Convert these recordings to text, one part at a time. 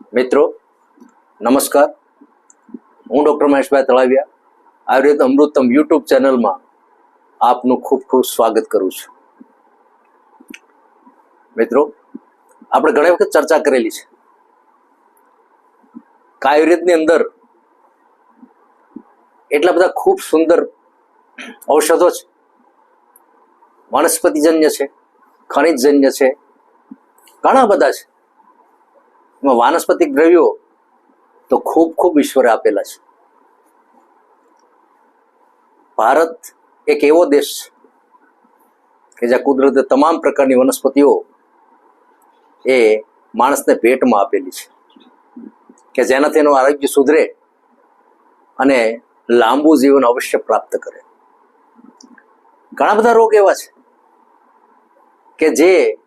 મિત્રો, નમસ્કાર. હું ડૉક્ટર મહેશભાઈ તળાવિયા. આયુર્વેદ અમૃતમ યુટ્યુબ ચેનલમાં આપનું ખૂબ ખૂબ સ્વાગત કરું છું. મિત્રો, આપણે ઘણી વખત ચર્ચા કરેલી છે આયુર્વેદની અંદર એટલા બધા ખૂબ સુંદર ઔષધો છે. વનસ્પતિજન્ય છે, ખનિજજન્ય છે, ઘણા બધા છે. એમાં વાનસ્પતિક દ્રવ્યો તો ખૂબ ખૂબ ઈશ્વરે આપેલા છે. ભારત એક એવો દેશ છે કે જ્યાં કુદરતે તમામ પ્રકારની વનસ્પતિઓ એ માણસને ભેટમાં આપેલી છે. કે જેનાથી એનું આરોગ્ય સુધરે અને લાંબુ જીવન અવશ્ય પ્રાપ્ત કરે. ઘણા બધા રોગ એવા છે કે જે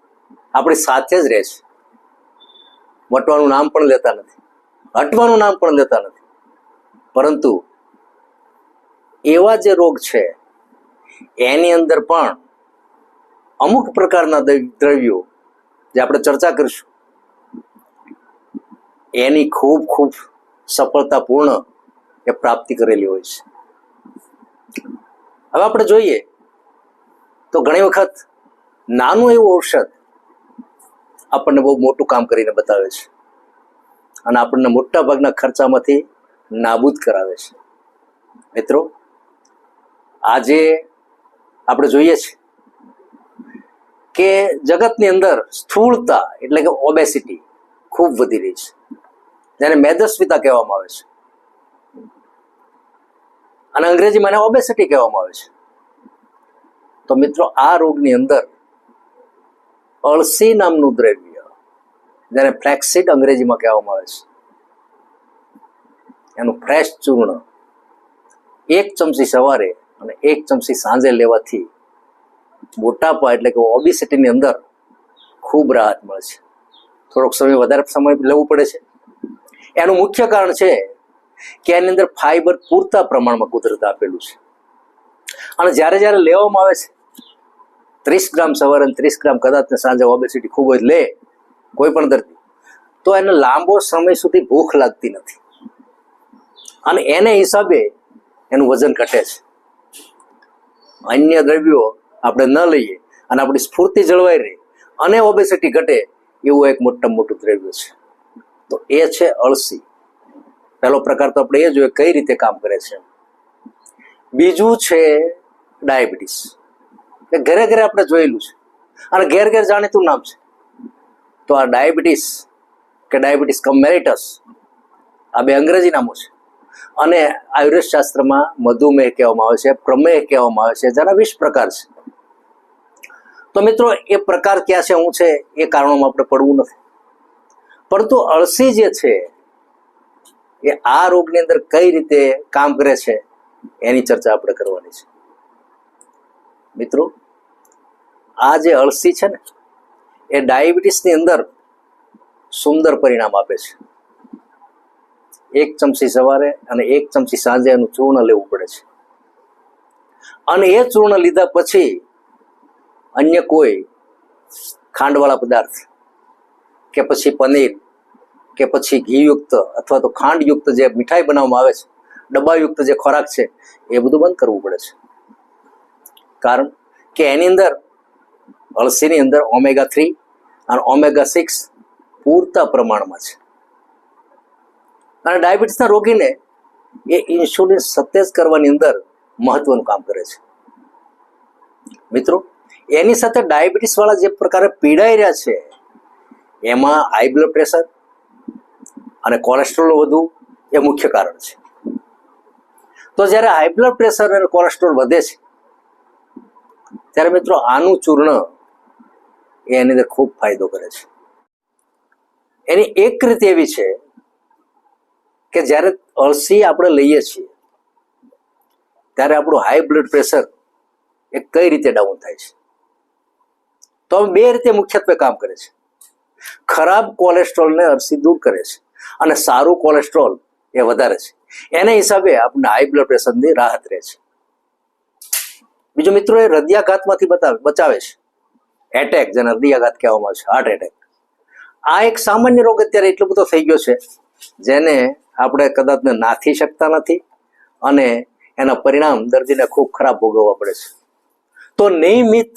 આપણી સાથે જ રહે છે. વટવાનું નામ પણ લેતા નથી. હટવાનું નામ પણ લેતા નથી. પરંતુ એવા જે રોગ છે, એની અંદર પણ અમુક પ્રકારના દ્રવ- દ્રવ્યો જે આપણે ચર્ચા કરીશું, એની ખૂબ ખૂબ સફળતાપૂર્ણ એ પ્રાપ્તિ કરેલી હોય છે. હવે આપણે જોઈએ તો ઘણી વખત નાનું એવું ઔષધ આપણને બહુ મોટું કામ કરીને બતાવે છે. અને આપણને મોટા ભાગના ખર્ચામાંથી નાબૂદ કરાવે છે. મિત્રો, આજે આપણે જોઈએ છે કે જગતની અંદર સ્થૂળતા એટલે કે ઓબેસિટી ખૂબ વધી રહી છે. જેને મેદસ્વીતા કહેવામાં આવે છે. અને અંગ્રેજીમાં એને ઓબેસિટી કહેવામાં આવે છે. તો મિત્રો, આ રોગની અંદર અળસી નામનું દ્રવ્ય, જેને ફ્લેક્સિડ અંગ્રેજીમાં કહેવામાં આવે છે. એનું ફ્રેશ ચૂર્ણ, એક ચમચી સવારે અને એક ચમચી સાંજે લેવાથી મોટાપા એટલે કે ઓબિસિટીની અંદર ખૂબ રાહત મળે છે. થોડોક સમય વધારે સમય લેવું પડે છે. એનું મુખ્ય કારણ છે કે એની અંદર ફાઈબર પૂરતા પ્રમાણમાં કુદરત આપેલું છે. અને જ્યારે જ્યારે લેવામાં આવે છે ત્રીસ ગ્રામ સવારે અને ત્રીસ ગ્રામ કદાચ સાંજે ઓબેસિટી ખૂબ જ લે, કોઈ પણ દર્દી. તો એને લાંબો સમય સુધી ભૂખ લાગતી નથી. અને એને હિસાબે એનું વજન ઘટે છે. અન્ય દ્રવ્યો આપણે ન લઈએ અને આપણી સ્ફૂર્તિ જળવાઈ રહે અને ઓબેસિટી ઘટે, એવું એક મોટા મોટું દ્રવ્ય છે. તો એ છે અળસી. પહેલો પ્રકાર તો આપણે એ જોઈએ કઈ રીતે કામ કરે છે. બીજું છે ડાયાબિટીસ. એ ઘરે ઘરે આપણે જોયેલું છે. અને ઘેર ઘેર જાણીતું નામ છે. તો આ ડાયાબિટીસ કે ડાયાબિટીસ કમ મેરિટસ આ બે અંગ્રેજી નામો છે. અને આયુર્વેદ શાસ્ત્રમાં મધુમેહ કહેવામાં આવે છે, પ્રમેહ કહેવામાં આવે છે, જેના વીસ પ્રકાર છે. તો મિત્રો, એ પ્રકાર ક્યાં છે શું છે, એ કારણોમાં આપણે પડવું નથી. પરંતુ અળસી જે છે, એ આ રોગની અંદર કઈ રીતે કામ કરે છે, એની ચર્ચા આપણે કરવાની છે. મિત્રો, આ જે અળસી છે ને, એ ડાયાબિટીસની અંદર સુંદર પરિણામ આપે છે. એક ચમચી સવારે અને એક ચમચી સાંજે એનું ચૂર્ણ લેવું પડે છે. અને એ ચૂર્ણ લીધા પછી અન્ય કોઈ ખાંડવાળા પદાર્થ, કે પછી પનીર, કે પછી ઘીયુક્ત અથવા તો ખાંડયુક્ત જે મીઠાઈ બનાવવામાં આવે છે ડબ્બાયુક્ત જે ખોરાક છે, એ બધું બંધ કરવું પડે છે. કારણ કે એની અંદર અળસીની અંદર ઓમેગા થ્રી અને ઓમેગા સિક્સ પૂરતા પ્રમાણમાં છે. અને ડાયાબિટીસના રોગીને એ ઇન્સ્યુલિન સતેજ કરવાની અંદર મહત્વનું કામ કરે છે. મિત્રો, એની સાથે ડાયાબિટીસ વાળા જે પ્રકારે પીડાઈ રહ્યા છે, એમાં હાઈ બ્લડ પ્રેશર અને કોલેસ્ટ્રોલ વધુ એ મુખ્ય કારણ છે. તો જ્યારે હાઈ બ્લડ પ્રેશર અને કોલેસ્ટ્રોલ વધે છે ત્યારે મિત્રો આનું ચૂર્ણ એ એની અંદર ખૂબ ફાયદો કરે છે. એની એક રીત એવી છે કે જ્યારે અળસી આપણે લઈએ છીએ, ત્યારે આપણું હાઈ બ્લડ પ્રેશર એ કઈ રીતે ડાઉન થાય છે? તો બે રીતે મુખ્યત્વે કામ કરે છે. ખરાબ કોલેસ્ટ્રોલને અળસી દૂર કરે છે અને સારું કોલેસ્ટ્રોલ એ વધારે છે. એને હિસાબે આપણને હાઈ બ્લડ પ્રેશરની રાહત રહે છે. બીજું મિત્રો એ હૃદયાઘાતમાંથી બતાવે બચાવે છે. એટેક જેને હૃદયાઘાત કહેવામાં આવે છે. હાર્ટ એટેક આ એક સામાન્ય રોગ અત્યારે એટલો બધો થઈ ગયો છે, જેને આપણે કદાચને નાથી શકતા નથી અને એના પરિણામ દર્દીને ખૂબ ખરાબ ભોગવવા પડે છે. તો નિયમિત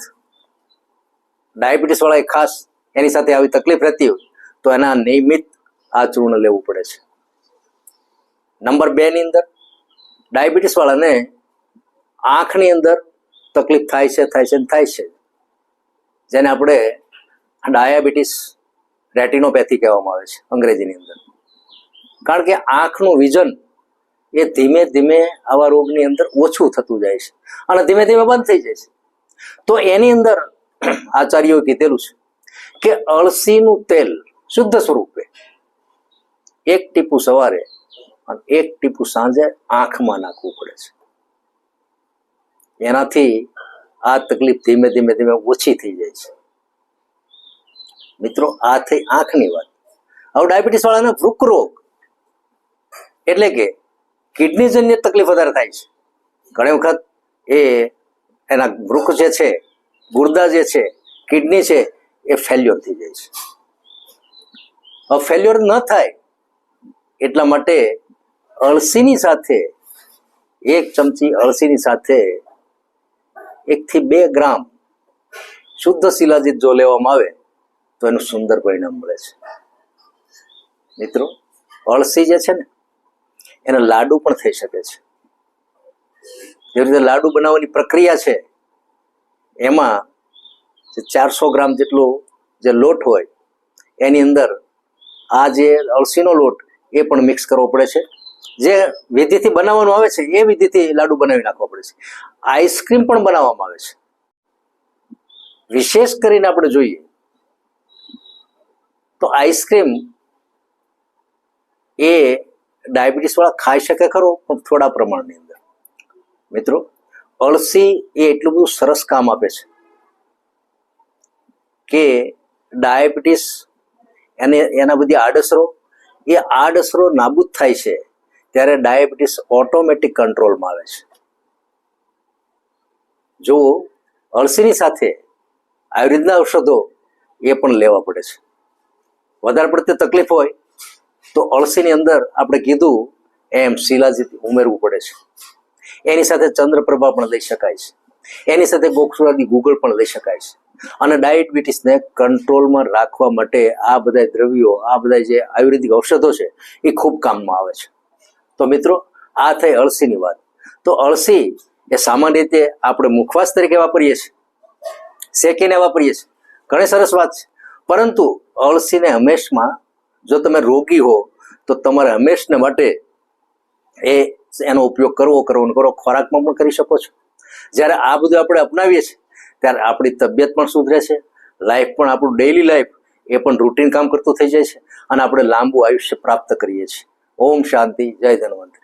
ડાયાબિટીસ વાળા ખાસ એની સાથે આવી તકલીફ રહેતી હોય, તો એના નિયમિત આ ચૂર્ણ લેવું પડે છે. નંબર બે ની અંદર ડાયાબિટીસ વાળાને આંખની અંદર તકલીફ થાય છે થાય છે થાય છે. જેને આપણે ડાયાબિટીસ રેટિનોપેથી કહેવામાં આવે છે, અંગ્રેજીની અંદર. કારણ કે આંખનું વિઝન એ ધીમે ધીમે આવા રોગની અંદર ઓછું થતું જાય છે અને ધીમે ધીમે બંધ થઈ જાય છે. તો એની અંદર આચાર્યોએ કીધેલું છે કે અળસીનું તેલ શુદ્ધ સ્વરૂપે એક ટીપું સવારે અને એક ટીપું સાંજે આંખમાં નાખવું પડે છે. એનાથી આ તકલીફ ધીમે ધીમે ધીમે ઓછી થઈ જાય છે. મિત્રો, આ થઈ આંખની વાત. હવે ડાયાબિટીસ વાળાને વૃકરોગ એટલે કે કિડનીજન્ય તકલીફ વધારે થાય છે. ઘણી વખત એ એના વૃક જે છે, ગુર્દા જે છે, કિડની છે, એ ફેલ્યોર થઈ જાય છે. હવે ફેલ્યોર ન થાય એટલા માટે અળસીની સાથે, એક ચમચી અળસીની સાથે એકથી બે ગ્રામ શુદ્ધ શિલાજીત જો લેવામાં આવે, તો એનું સુંદર પરિણામ મળે છે. મિત્રો, અળસી જે છે ને, એના લાડુ પણ થઈ શકે છે. જેવી રીતે લાડુ બનાવવાની પ્રક્રિયા છે, એમાં જે ચારસો ગ્રામ જેટલો જે લોટ હોય, એની અંદર આ જે અળસીનો લોટ, એ પણ મિક્સ કરવો પડે છે. જે વિધિથી બનાવવાનું આવે છે, એ વિધિથી લાડુ બનાવી નાખવા પડે છે. આઈસ્ક્રીમ પણ બનાવવામાં આવે છે. વિશેષ કરીને આપણે જોઈએ તો આઈસ્ક્રીમ એ ડાયાબિટીસ વાળા ખાઈ શકે ખરો, પણ થોડા પ્રમાણની અંદર. મિત્રો, અળસી એ એટલું બધું સરસ કામ આપે છે કે ડાયાબિટીસ એને એના બધી આડઅસરો, એ આડઅસરો નાબૂદ થાય છે ત્યારે ડાયાબિટીસ ઓટોમેટિક કંટ્રોલમાં આવે છે. જો અળસીની સાથે આયુર્વેદના ઔષધો એ પણ લેવા પડે છે. વધારે પડતી તકલીફ હોય તો અળસીની અંદર આપણે કીધું એમ શિલાજીત ઉમેરવું પડે છે. એની સાથે ચંદ્રપ્રભા પણ લઈ શકાય છે. એની સાથે ગોક્ષુરાદી ગુગળ પણ લઈ શકાય છે. અને ડાયાબિટીસને કંટ્રોલમાં રાખવા માટે આ બધા દ્રવ્યો, આ બધા જે આયુર્વેદિક ઔષધો છે, એ ખૂબ કામમાં આવે છે. તો મિત્રો, આ થઈ અળસીની વાત. તો અળસી એ સામાન્ય રીતે આપણે મુખવાસ તરીકે વાપરીએ છીએ. શેકીને વાપરીએ છીએ. ઘણી સરસ વાત છે. પરંતુ અળસીને હંમેશમાં જો તમે રોગી હો, તો તમારે હંમેશને માટે એ એનો ઉપયોગ કરવો કરવો કરો ખોરાકમાં પણ કરી શકો છો. જ્યારે આ બધું આપણે અપનાવીએ છીએ, ત્યારે આપણી તબિયત પણ સુધરે છે. લાઈફ પણ આપણું ડેઇલી લાઈફ એ પણ રૂટીન કામ કરતું થઈ જાય છે. અને આપણે લાંબુ આયુષ્ય પ્રાપ્ત કરીએ છીએ. ઓમ શાંતિ જય ધન્વંતરી.